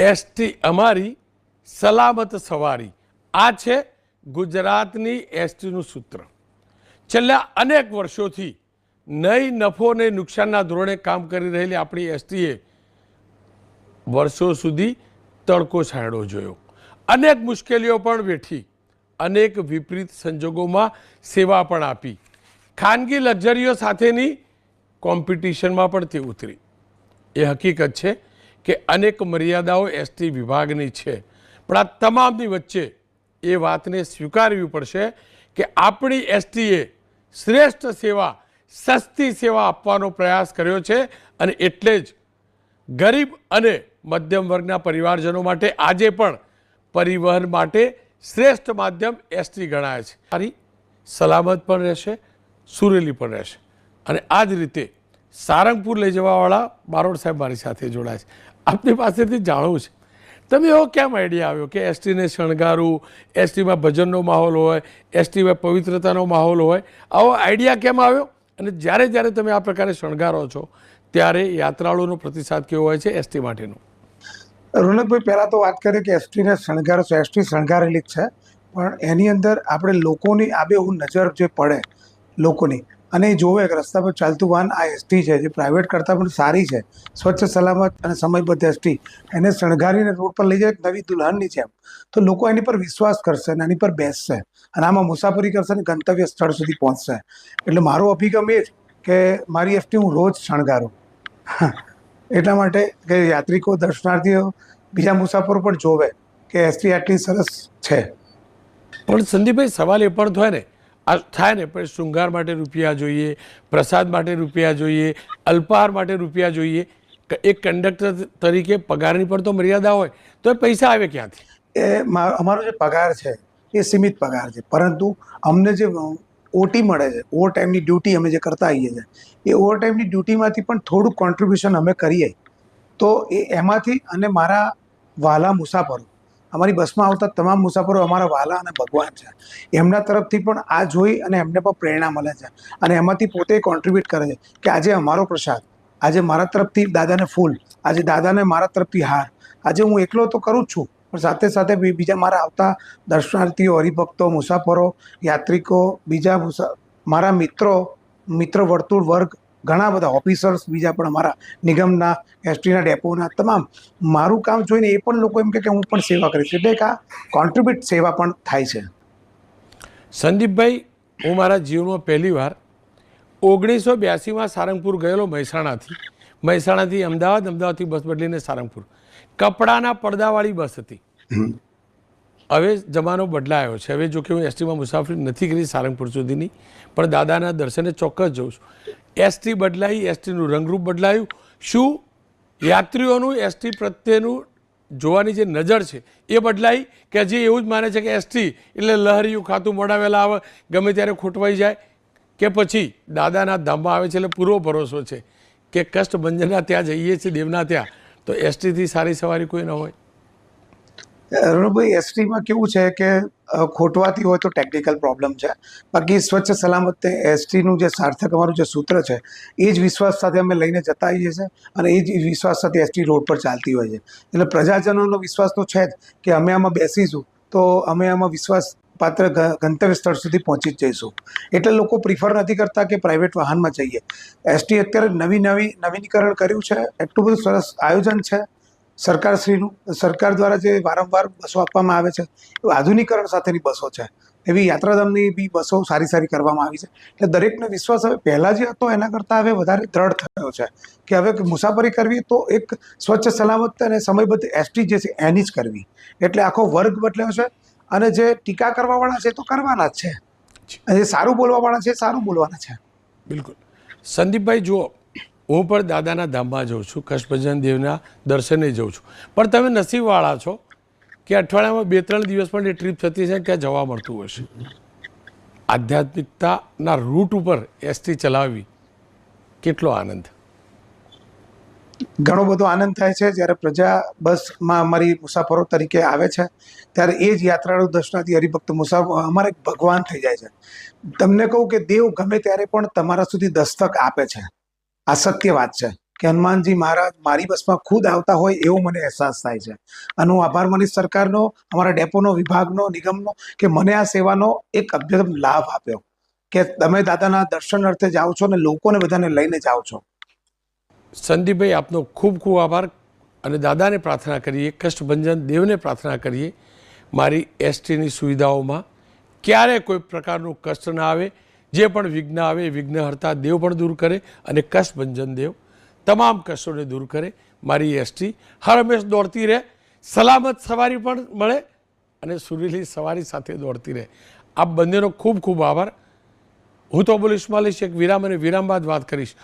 ST અમારી સલામત સવારી. આ છે ગુજરાતની એસટીનું સૂત્ર. છેલ્લા અનેક વર્ષોથી નહીં નફો ને નુકસાનના ધોરણે કામ કરી રહેલી આપણી એસટીએ વર્ષો સુધી તડકો છાંયડો જોયો. અનેક મુશ્કેલીઓ પણ વેઠી. અનેક વિપરીત સંજોગોમાં સેવા પણ આપી. ખાનગી લક્ઝરીઓ સાથેની કોમ્પિટિશનમાં પણ તે ઉતરી. એ હકીકત છે કે અનેક મર્યાદાઓ એસટી વિભાગની છે. પણ આ તમામની વચ્ચે એ વાતને સ્વીકારવી પડશે કે આપણી એસટીએ શ્રેષ્ઠ સેવા, સસ્તી સેવા આપવાનો પ્રયાસ કર્યો છે અને એટલે જ ગરીબ અને મધ્યમ વર્ગના પરિવારજનો માટે આજે પણ પરિવહન માટે શ્રેષ્ઠ માધ્યમ એસટી ગણાય છે. સારી સલામત પણ રહેશે, સુરેલી પણ રહેશે. અને આ જ રીતે સારંગપુર લઈ જવાવાળા બારોડ સાહેબ મારી સાથે જોડાય છે. આપની પાસેથી જાણવું છે. તમે એવો કેમ આઈડિયા આવ્યો કે એસટીને શણગારવું એસટીમાં ભજનનો માહોલ હોય એસટીમાં પવિત્રતાનો માહોલ હોય? આવો આઈડિયા કેમ આવ્યો? અને જ્યારે જ્યારે તમે આ પ્રકારે શણગારો છો, ત્યારે યાત્રાળુનો પ્રતિસાદ કેવો હોય છે એસટી માટેનો? રોનકભાઈ, પહેલાં તો વાત કરીએ કે એસટીને શણગાર છો એસટી શણગારેલી છે. પણ એની અંદર આપણે લોકોની આબેહૂબ નજર જે પડે, લોકોની અને એ જોવે કે રસ્તા પર ચાલતું વાહન આ એસટી છે, જે પ્રાઇવેટ કરતાં પણ સારી છે. સ્વચ્છ, સલામત અને સમયબદ્ધ એસટી એને શણગારીને રોડ પર લઈ જાય નવી દુલ્હનની છે તો લોકો એની પર વિશ્વાસ કરશે અને એની પર બેસશે. અને આમાં મુસાફરી કરશે અને ગંતવ્ય સ્થળ સુધી પહોંચશે. એટલે મારો અભિગમ એ જ કે મારી એસટી હું રોજ શણગારું. એટલા માટે કે યાત્રિકો, દર્શનાર્થીઓ, બીજા મુસાફરો પણ જોવે કે એસટી આટલી સરસ છે. પણ સંદીપભાઈ, સવાલ એ પણ થાય ને આ થાય ને, પણ શૃંગાર માટે રૂપિયા જોઈએ, પ્રસાદ માટે રૂપિયા જોઈએ, અલ્પાહાર માટે રૂપિયા જોઈએ. એક કંડક્ટર તરીકે પગારની પણ તો મર્યાદા હોય, તો એ પૈસા આવે ક્યાંથી? એ અમારો જે પગાર છે, એ સીમિત પગાર છે. પરંતુ અમને જે ઓટી મળે છે ઓવર ટાઈમની ડ્યુટી અમે જે કરતા આવીએ છીએ એ ઓવર ટાઈમની ડ્યુટીમાંથી પણ થોડું કોન્ટ્રીબ્યુશન અમે કરીએ. તો એ એમાંથી અને મારા વાલા મુસાફરો અમારી બસમાં આવતા તમામ મુસાફરો અમારા વાલા અને ભગવાન છે. એમના તરફથી પણ આ જોઈ અને એમને પણ પ્રેરણા મળે છે. અને એમાંથી પોતે કોન્ટ્રીબ્યુટ કરે છે કે આજે અમારો પ્રસાદ, આજે મારા તરફથી દાદાને ફૂલ, આજે દાદાને મારા તરફથી હાર, આજે હું એકલો તો કરું જ છું, પણ સાથે સાથે બીજા મારા આવતા દર્શનાર્થીઓ, હરિભક્તો, મુસાફરો, યાત્રિકો, બીજા મુસા, મારા મિત્રો, મિત્ર વર્તુળ વર્ગ ઘણા બધા ઓફિસર્સ બીજા પણ અમારા નિગમના એસટીના ડેપોના તમામ મારું કામ જોઈને એ પણ લોકો એમ કે હું પણ સેવા કરીશ. એટલે કે આ કોન્ટ્રીબ્યુટ સેવા પણ થાય છે. સંદીપભાઈ હું મારા જીવનમાં પહેલીવાર ઓગણીસો બ્યાસીમાં સારંગપુર ગયેલો મહેસાણાથી. મહેસાણાથી અમદાવાદ અમદાવાદથી બસ બદલીને સારંગપુર. કપડાના પડદાવાળી બસ હતી. હવે જમાનો બદલાયો છે. હવે જો કે હું એસટીમાં મુસાફરી નથી કરી સારંગપુર સુધીની, પણ દાદાના દર્શને ચોક્કસ જઉં છું. એસટી બદલાઈ, એસટીનું રંગરૂપ બદલાયું. શું યાત્રીઓનું એસટી પ્રત્યેનું જોવાની જે નજર છે એ બદલાઈ કે હજી એવું જ માને છે કે એસટી એટલે લહરિયું ખાતું મોડાવેલા આવે, ગમે ત્યારે ખોટવાઈ જાય કે પછી દાદાના ધામમાં આવે છે એટલે પૂરો ભરોસો છે કે કષ્ટભંજનના ત્યાં જઈએ છીએ, દેવના ત્યાં. તો એસટીથી સારી સવારી કોઈ ન હોય. રણભાઈ એસટીમાં કેવું છે કે ખોટવાથી હોય તો ટેકનિકલ પ્રોબ્લેમ છે. બાકી સ્વચ્છ સલામત એસટીનું જે સાર્થક અમારું જે સૂત્ર છે, એ જ વિશ્વાસ સાથે અમે લઈને જતા આવીએ છીએ અને એ જ વિશ્વાસ સાથે એસટી રોડ પર ચાલતી હોય છે. એટલે પ્રજાજનોનો વિશ્વાસ તો છે જ કે અમે આમાં બેસીશું તો અમે આમાં વિશ્વાસ પાત્ર ગંતવ્ય સ્થળ સુધી પહોંચી જ જઈશું. એટલે લોકો પ્રિફર નથી કરતા કે પ્રાઇવેટ વાહનમાં જઈએ. એસટી અત્યારે નવી નવી નવીનીકરણ કર્યું છે. એટલું બધું સરસ આયોજન છે. સરકારશ્રીનું સરકાર દ્વારા જે વારંવાર બસો આપવામાં આવે છે એ આધુનિકરણ સાથેની બસો છે. એવી યાત્રાધામની બી બસો સારી સારી કરવામાં આવી છે. એટલે દરેકને વિશ્વાસ હવે પહેલાં જે હતો એના કરતાં હવે વધારે દ્રઢ થયો છે. કે હવે મુસાફરી કરવી તો એક સ્વચ્છ સલામત અને સમયબદ્ધ એસટી જે છે એની જ કરવી. એટલે આખો વર્ગ બદલ્યો છે. અને જે ટીકા કરવાવાળા છે તો કરવાના જ છે. અને જે સારું બોલવાવાળા છે સારું બોલવાના છે. બિલકુલ. સંદીપભાઈ જુઓ હું પણ દાદાના ધામમાં જાઉં છું કષ્ટભજન દેવના દર્શને જાઉં છું. પણ તમે નસીબવાળા છો કે અઠવાડિયામાં બે, ત્રણ દિવસ પણ એ ટ્રીપ થતી છે ક્યાં જવા મળતું હશે? આધ્યાત્મિકતાના રૂટ ઉપર એસટી ચલાવવી કેટલો આનંદ. ઘણો બધો આનંદ થાય છે. જ્યારે પ્રજા બસમાં અમારી મુસાફરો તરીકે આવે છે, ત્યારે એ જ યાત્રાળુ દર્શનાથી હરિભક્ત મુસાફર અમારે ભગવાન થઈ જાય છે. તમને કહું કે દેવ ગમે ત્યારે પણ તમારા સુધી દસ્તક આપે છે. આ સત્ય વાત છે. કે હનુમાનજી મહારાજ મારી બસમાં ખુદ આવતા હોય એવો મને અહેસાસ થાય છે. અને હું આભાર માની સરકારનો, અમારા ડેપોનો, વિભાગનો, નિગમનો, કે મને આ સેવાનો એક અભ્યતમ લાભ આપ્યો. કે તમે દાદાના દર્શન અર્થે જાઓ છો અને લોકોને બધાને લઈને જાઓ છો. સંદીપભાઈ, આપનો ખૂબ ખૂબ આભાર. અને દાદાને પ્રાર્થના કરીએ, કષ્ટભંજન દેવને પ્રાર્થના કરીએ, મારી એસટીની સુવિધાઓમાં ક્યારે કોઈ પ્રકારનું કષ્ટ ના આવે. જે પણ વિઘ્ન આવે એ વિઘ્નહર્તા દેવ પણ દૂર કરે અને કષ્ટભંજન દેવ તમામ કષ્ટોને દૂર કરે. મારી એસટી હર હંમેશ દોડતી રહે, સલામત સવારી પણ મળે અને સુરીલી સવારી સાથે દોડતી રહે. આપ બંનેનો ખૂબ ખૂબ આભાર. હું તો બોલીશ, માલીશ, એક વિરામ અને વિરામ બાદ વાત કરીશ.